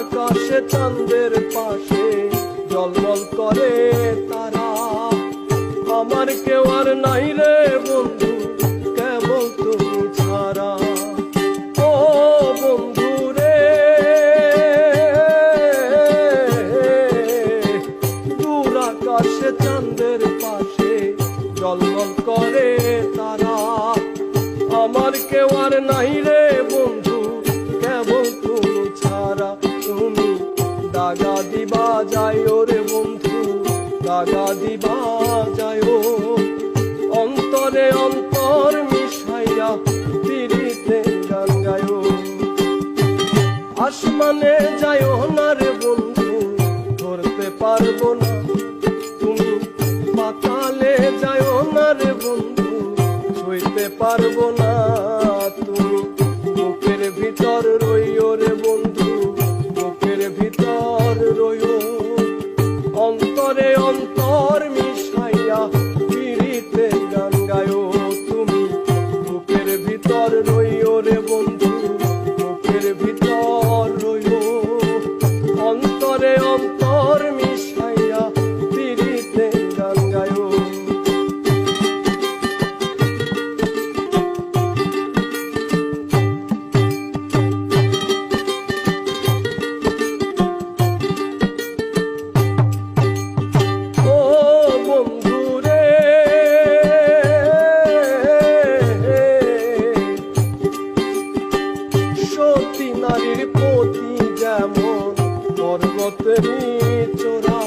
আকাশে চন্দ্রের পাশে জল জল করে তারা। আমার কেউ আর নাই রে বন্ধু, কেবল তুমি ছাড়া। ও বন্ধু রে, দূর আকাশে চাঁদের পাশে জলমল করে তারা। আমার কেউ আর নাই রে বন্ধু যায় রে বন্ধু লাগা দিবা যায় অন্তরে অন্তর মিশাইয়া পিড়িতে গান গায় আসমানে যায় না রে বন্ধু, ধরতে পারব না। তুমি পাতালে যায় না রে বন্ধু ছুঁইতে পারব না। তুমি বুকের ভিতর রইও রে বন্ধু, বুকের ভিতর রইও। অন্তরে অন্তর মিশাইয়া পিড়িতে গান গায় তুমি। বুকের ভিতর রইও রে বন্ধু, বুকের ভিতর রইও। অন্তরে অন্তর সত্যি নারীর প্রতি যেমন পর্বতের চোরা